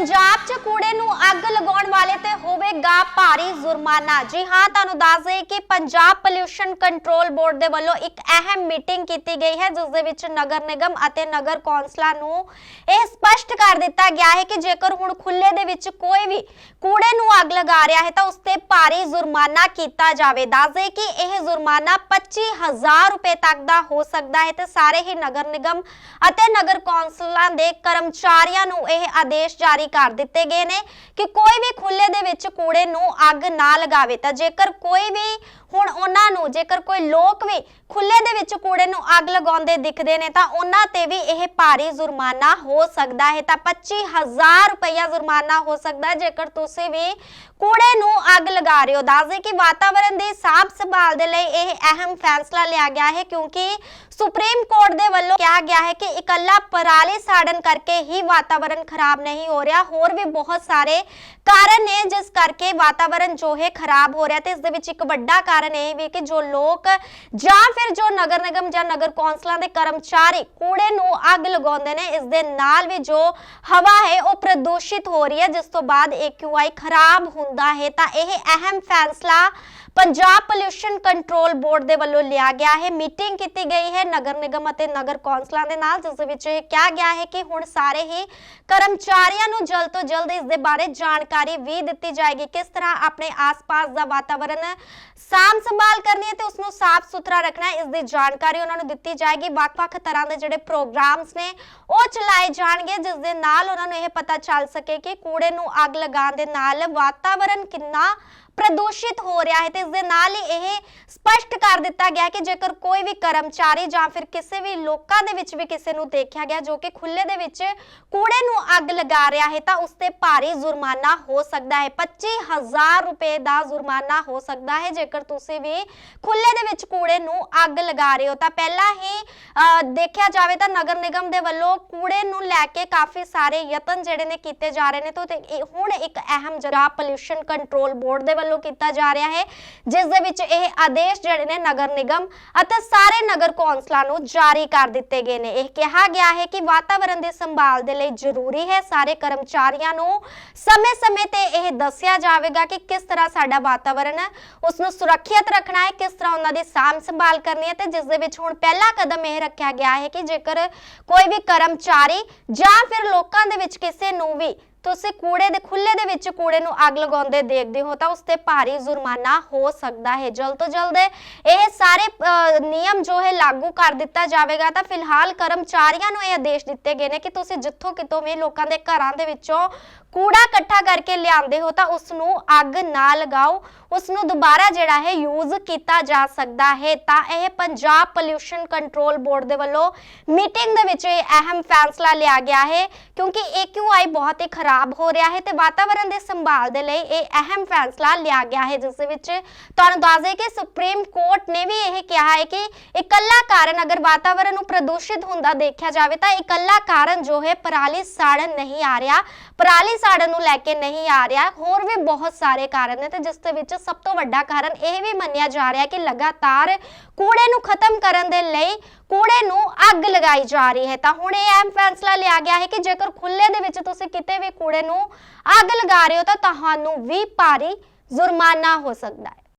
ਪੰਜਾਬ 'ਚ ਕੂੜੇ ਨੂੰ ਅੱਗ ਲਗਾਉਣ ਵਾਲੇ ਤੇ ਹੋਵੇਗਾ ਭਾਰੀ ਜੁਰਮਾਨਾ। ਜੀ ਹਾਂ, ਤੁਹਾਨੂੰ ਦੱਸ ਦਈਏ ਕਿ ਪੰਜਾਬ ਪੋਲਿਊਸ਼ਨ ਕੰਟਰੋਲ ਬੋਰਡ ਦੇ ਵੱਲੋਂ ਇੱਕ ਅਹਿਮ ਮੀਟਿੰਗ ਕੀਤੀ ਗਈ ਹੈ, ਜਿਸ ਦੇ ਵਿੱਚ ਨਗਰ ਨਿਗਮ ਅਤੇ ਨਗਰ ਕੌਂਸਲਾਂ ਨੂੰ ਇਹ ਸਪਸ਼ਟ ਕਰ ਦਿੱਤਾ ਗਿਆ ਹੈ ਕਿ ਜੇਕਰ ਹੁਣ ਖੁੱਲੇ ਦੇ ਵਿੱਚ ਕੋਈ ਵੀ ਕੂੜੇ ਨੂੰ ਅੱਗ ਲਗਾ ਰਿਹਾ ਹੈ ਤਾਂ ਉਸ ਤੇ ਭਾਰੀ ਜੁਰਮਾਨਾ ਕੀਤਾ ਜਾਵੇ। ਦੱਸ ਕਿ ਇਹ ਜੁਰਮਾਨਾ 25000 ਰੁਪਏ ਤੱਕ ਦਾ ਹੋ ਸਕਦਾ ਹੈ ਤੇ ਸਾਰੇ ਹੀ ਨਗਰ ਨਿਗਮ ਅਤੇ ਨਗਰ ਕੌਂਸਲਾਂ ਦੇ ਕਰਮਚਾਰੀਆਂ ਨੂੰ ਇਹ ਆਦੇਸ਼ ਜਾਰੀ ਕਰ ਦਿੱਤੇ ਗਏ ਨੇ ਕਿ ਕੋਈ ਵੀ ਖੁੱਲੇ ਦੇ ਵਿੱਚ ਕੂੜੇ ਨੂੰ ਅੱਗ ਨਾ ਲਗਾਵੇ। ਤਾਂ ਜੇਕਰ ਕੋਈ ਵੀ ਜੇਕਰ ਕੋਈ ਲੋਕ ਵੀ ਖੁੱਲੇ ਦੇ ਵਿੱਚ ਕੂੜੇ ਨੂੰ ਅੱਗ ਲਗਾਉਂਦੇ ਦਿਖਦੇ ਨੇ ਤਾਂ ਉਹਨਾਂ ਤੇ ਵੀ ਇਹ ਭਾਰੀ ਜੁਰਮਾਨਾ ਹੋ ਸਕਦਾ ਹੈ। ਤਾਂ 25000 ਰੁਪਇਆ ਜੁਰਮਾਨਾ ਹੋ ਸਕਦਾ ਜੇਕਰ ਤੁਸੀਂ ਵੀ ਕੂੜੇ ਨੂੰ ਅੱਗ ਲਗਾ ਰਹੇ ਹੋ। ਦੱਸਦੇ ਕਿ ਵਾਤਾਵਰਣ ਦੀ ਸਾਂਭ ਸੰਭਾਲ ਦੇ ਲਈ ਇਹ ਅਹਿਮ ਫੈਸਲਾ ਲਿਆ ਗਿਆ ਹੈ ਕਿਉਂਕਿ ਸੁਪਰੀਮ ਕੋਰਟ ਦੇ ਵੱਲੋਂ ਕਿਹਾ ਗਿਆ ਹੈ ਕਿ ਇਕੱਲਾ ਪਰਾਲੀ ਸਾੜਨ ਕਰਕੇ ਹੀ ਵਾਤਾਵਰਣ ਖਰਾਬ ਨਹੀਂ ਹੋ ਰਿਹਾ। ਹੋਰ ਵੀ ਬਹੁਤ ਸਾਰੇ ਕਾਰਨ ਨੇ ਜਿਸ ਕਰਕੇ ਵਾਤਾਵਰਣ ਜੋ ਹੈ ਖਰਾਬ ਹੋ ਰਿਹਾ ਤੇ ਇਸ ਦੇ ਵਿੱਚ ਇੱਕ ਵੱਡਾ ਕਾਰਨ ਇਹ ਵੀ ਕਿ ਜੋ ਲੋਕ ਜਾਂ ਫਿਰ ਜੋ ਨਗਰ ਨਿਗਮ ਜਾਂ ਨਗਰ ਕੌਂਸਲਾਂ ਦੇ ਕਰਮਚਾਰੀ ਕੂੜੇ ਨੂੰ ਅੱਗ ਲਗਾਉਂਦੇ ਨੇ, ਇਸ ਦੇ ਨਾਲ ਵੀ ਜੋ ਹਵਾ ਹੈ, ਉਹ ਪ੍ਰਦੂਸ਼ਿਤ ਹੋ ਰਹੀ ਹੈ, ਜਿਸ ਤੋਂ ਬਾਅਦ AQI ਖਰਾਬ ਹੁੰਦਾ ਹੈ, ਤਾਂ ਇਹ ਅਹਿਮ ਫੈਸਲਾ ਪੰਜਾਬ ਪੋਲਿਊਸ਼ਨ ਕੰਟਰੋਲ ਬੋਰਡ ਦੇ ਵੱਲੋਂ ਲਿਆ ਗਿਆ ਹੈ। ਮੀਟਿੰਗ ਕੀਤੀ ਗਈ ਹੈ ਨਗਰ ਨਿਗਮ ਅਤੇ ਨਗਰ ਕੌਂਸਲਾਂ ਦੇ ਨਾਲ, ਜਿਸ ਦੇ ਵਿੱਚ ਇਹ ਕਿਹਾ ਗਿਆ ਹੈ ਕਿ ਹੁਣ ਸਾਰੇ ਹੀ ਕਰਮਚਾਰੀਆਂ ਨੂੰ ਜਲਦ ਤੋਂ ਜਲਦ ਇਸ ਦੇ ਬਾਰੇ ਜਾਣਕਾਰੀ ਵੀ ਦਿੱਤੀ ਜਾਏਗੀ। ਕਿਸ ਤਰ੍ਹਾਂ ਆਪਣੇ ਆਸ-ਪਾਸ ਦਾ ਵਾਤਾਵਰਣ ਸਾਂਭ ਸੰਭਾਲ ਕਰਨੀ ਹੈ ਤੇ ਉਸ ਨੂੰ ਸਾਫ਼ ਸੁਥਰਾ ਰੱਖਣਾ ਇਸ ਦੀ ਜਾਣਕਾਰੀ ਉਹਨਾਂ ਨੂੰ ਦਿੱਤੀ ਜਾਏਗੀ। ਵੱਖ-ਵੱਖ ਤਰ੍ਹਾਂ ਦੇ ਜਿਹੜੇ ਪ੍ਰੋਗਰਾਮਸ ਨੇ, ਉਹ ਚਲਾਏ ਜਾਣਗੇ, ਜਿਸ ਦੇ ਨਾਲ ਉਹਨਾਂ ਨੂੰ ਇਹ ਪਤਾ ਚੱਲ ਸਕੇ ਕਿ ਕੂੜੇ ਨੂੰ ਅੱਗ ਲਗਾਉਣ ਦੇ ਨਾਲ ਵਾਤਾਵਰਣ ਕਿੰਨਾ ਪ੍ਰਦੂਸ਼ਿਤ ਹੋ ਰਿਹਾ ਹੈ ਤੇ ਇਸ ਦੇ ਨਾਲ ਹੀ ਇਹ ਸਪਸ਼ਟ ਕਰ ਦਿੱਤਾ ਗਿਆ ਕਿ ਜੇਕਰ ਕੋਈ ਵੀ ਕਰਮਚਾਰੀ ਜਾਂ ਫਿਰ ਕਿਸੇ ਵੀ ਲੋਕਾਂ ਦੇ ਵਿੱਚ ਵੀ ਕਿਸੇ ਨੂੰ ਦੇਖਿਆ ਗਿਆ ਜੋ ਕਿ ਖੁੱਲੇ ਦੇ ਵਿੱਚ ਕੂੜੇ ਨੂੰ ਅੱਗ ਲਗਾ ਰਿਹਾ ਹੈ ਤਾਂ ਉਸ ਤੇ ਭਾਰੀ ਜੁਰਮਾਨਾ ਹੋ ਸਕਦਾ ਹੈ। 25000 ਰੁਪਏ ਦਾ ਜੁਰਮਾਨਾ ਹੋ ਸਕਦਾ ਹੈ ਜੇਕਰ ਤੁਸੀਂ ਵੀ ਖੁੱਲੇ ਦੇ ਵਿੱਚ ਕੂੜੇ ਨੂੰ ਅੱਗ ਲਗਾ ਰਹੇ ਹੋ। ਤਾਂ ਪਹਿਲਾਂ ਹੀ ਦੇਖਿਆ ਜਾਵੇ ਤਾਂ ਨਗਰ ਨਿਗਮ ਦੇ ਵੱਲੋਂ ਕੂੜੇ ਨੂੰ ਲੈ ਕੇ ਕਾਫੀ ਸਾਰੇ ਯਤਨ ਜਿਹੜੇ ਨੇ ਕੀਤੇ ਜਾ ਰਹੇ ਨੇ ਤਾਂ ਹੁਣ ਇੱਕ ਅਹਿਮ ਜਰਾ ਪੋਲਿਊਸ਼ਨ ਕੰਟਰੋਲ ਬੋਰਡ ਦੇ ਵੱਲੋਂ ਕੀਤਾ ਜਾ ਰਿਹਾ ਹੈ, ਜਿਸ ਦੇ ਵਿੱਚ ਇਹ ਆਦੇਸ਼ ਜਿਹੜੇ ਨੇ ਨਗਰ ਨਿਗਮ ਅਤੇ ਸਾਰੇ ਨਗਰ ਕੌਂਸਲਾਂ ਨੂੰ ਜਾਰੀ ਕਰ ਦਿੱਤੇ ਗਏ ਨੇ। ਇਹ ਕਿਹਾ ਗਿਆ ਹੈ ਕਿ ਵਾਤਾਵਰਣ ਦੀ ਸੰਭਾਲ ਦੇ ਲਈ ਜ਼ਰੂਰੀ ਹੈ, ਸਾਰੇ ਕਰਮਚਾਰੀਆਂ ਨੂੰ ਸਮੇਂ-ਸਮੇਂ ਤੇ ਇਹ ਦੱਸਿਆ ਜਾਵੇਗਾ ਕਿ ਕਿਸ ਤਰ੍ਹਾਂ ਸਾਡਾ ਵਾਤਾਵਰਣ ਹੈ ਉਸ ਨੂੰ ਸੁਰੱਖਿਅਤ ਰੱਖਣਾ ਹੈ, ਕਿਸ ਤਰ੍ਹਾਂ ਉਹਨਾਂ ਦੀ ਸਾਂਭ ਸੰਭਾਲ ਕਰਨੀ ਹੈ ਤੇ ਜਿਸ ਦੇ ਵਿੱਚ ਹੁਣ ਪਹਿਲਾ ਕਦਮ ਇਹ ਰੱਖਿਆ ਗਿਆ ਹੈ ਕਿ ਜੇਕਰ ਕੋਈ ਵੀ ਕਰਮਚਾਰੀ ਜਾਂ ਫਿਰ ਲੋਕਾਂ ਦੇ ਵਿੱਚ ਕਿਸੇ ਨੂੰ ਵੀ ਤੁਸੀਂ ਕੂੜੇ ਦੇ ਖੁੱਲੇ ਦੇ ਵਿੱਚ ਕੂੜੇ ਨੂੰ ਅੱਗ ਲਗਾਉਂਦੇ ਦੇਖਦੇ ਹੋ ਤਾਂ ਉਸ ਤੇ ਭਾਰੀ ਜੁਰਮਾਨਾ ਹੋ ਸਕਦਾ ਹੈ। ਜਲਦ ਤੋਂ ਜਲਦ ਇਹ ਸਾਰੇ ਨਿਯਮ ਜੋ ਹੈ ਲਾਗੂ ਕਰ ਦਿੱਤਾ ਜਾਵੇਗਾ। ਤਾਂ ਫਿਲਹਾਲ ਕਰਮਚਾਰੀਆਂ ਨੂੰ ਇਹ ਆਦੇਸ਼ ਦਿੱਤੇ ਗਏ ਨੇ ਕਿ ਤੁਸੀਂ ਜਿੱਥੋਂ ਕਿਤੋਂ ਵੀ ਲੋਕਾਂ ਦੇ ਘਰਾਂ ਦੇ ਵਿੱਚੋਂ ਕੂੜਾ ਇਕੱਠਾ ਕਰਕੇ ਲਿਆਉਂਦੇ ਹੋ ਤਾਂ ਉਸ ਨੂੰ ਅੱਗ ਨਾ ਲਗਾਓ। ਉਸ ਨੂੰ ਦੁਬਾਰਾ ਜਿਹੜਾ ਹੈ ਯੂਜ਼ ਕੀਤਾ ਜਾ ਸਕਦਾ ਹੈ, ਤਾਂ ਇਹ ਪੰਜਾਬ ਪੋਲਿਊਸ਼ਨ ਕੰਟਰੋਲ ਬੋਰਡ ਦੇ ਵੱਲੋਂ ਮੀਟਿੰਗ ਦੇ ਵਿੱਚ ਇਹ ਅਹਿਮ ਫੈਸਲਾ ਲਿਆ ਗਿਆ ਹੈ, ਕਿਉਂਕਿ AQI ਬਹੁਤ ਹੀ ਖਰਾਬ ਹੋ ਰਿਹਾ ਹੈ ਤੇ ਵਾਤਾਵਰਣ ਦੇ ਸੰਭਾਲ ਦੇ ਲਈ ਇਹ ਅਹਿਮ ਫੈਸਲਾ ਲਿਆ ਗਿਆ ਹੈ, ਜਿਸ ਦੇ ਵਿੱਚ ਤੁਹਾਨੂੰ ਦੱਸ ਦੇਈਏ ਕਿ ਸੁਪਰੀਮ ਕੋਰਟ ਨੇ ਵੀ ਇਹ ਕਿਹਾ ਹੈ ਕਿ ਇਕੱਲਾ ਕਾਰਨ ਅਗਰ ਵਾਤਾਵਰਣ ਨੂੰ ਪ੍ਰਦੂਸ਼ਿਤ ਹੁੰਦਾ ਦੇਖਿਆ ਜਾਵੇ, ਤਾਂ ਇਕੱਲਾ ਕਾਰਨ ਜੋ ਹੈ ਪਰਾਲੀ ਸਾੜਨ ਨਹੀਂ ਆ ਰਿਹਾ, ਪਰਾਲੀ ਸਾੜਨ ਨੂੰ ਲੈ ਕੇ ਨਹੀਂ ਆ ਰਿਹਾ। ਹੋਰ ਵੀ ਬਹੁਤ ਸਾਰੇ ਕਾਰਨ ਨੇ ਤੇ ਜਿਸ ਦੇ ਵਿੱਚ ਸਭ ਤੋਂ ਵੱਡਾ ਕਾਰਨ ਇਹ ਵੀ ਮੰਨਿਆ ਜਾ ਰਿਹਾ ਕਿ ਲਗਾਤਾਰ ਕੂੜੇ ਨੂੰ ਖਤਮ ਕਰਨ ਦੇ ਲਈ ਕੂੜੇ ਨੂੰ ਅੱਗ ਲਗਾਈ ਜਾ ਰਹੀ ਹੈ। ਤਾਂ ਹੁਣ ਇਹ ਅਹਿਮ ਫੈਸਲਾ ਲਿਆ ਗਿਆ ਹੈ ਕਿ ਜੇਕਰ ਖੁੱਲੇ ਦੇ ਵਿੱਚ ਤੁਸੀਂ ਕਿਤੇ ਵੀ ਕੂੜੇ ਨੂੰ ਅੱਗ ਲਗਾ ਰਹੇ ਹੋ ਤਾਂ ਤੁਹਾਨੂੰ ਵੀ ਭਾਰੀ ਜੁਰਮਾਨਾ ਹੋ ਸਕਦਾ ਹੈ।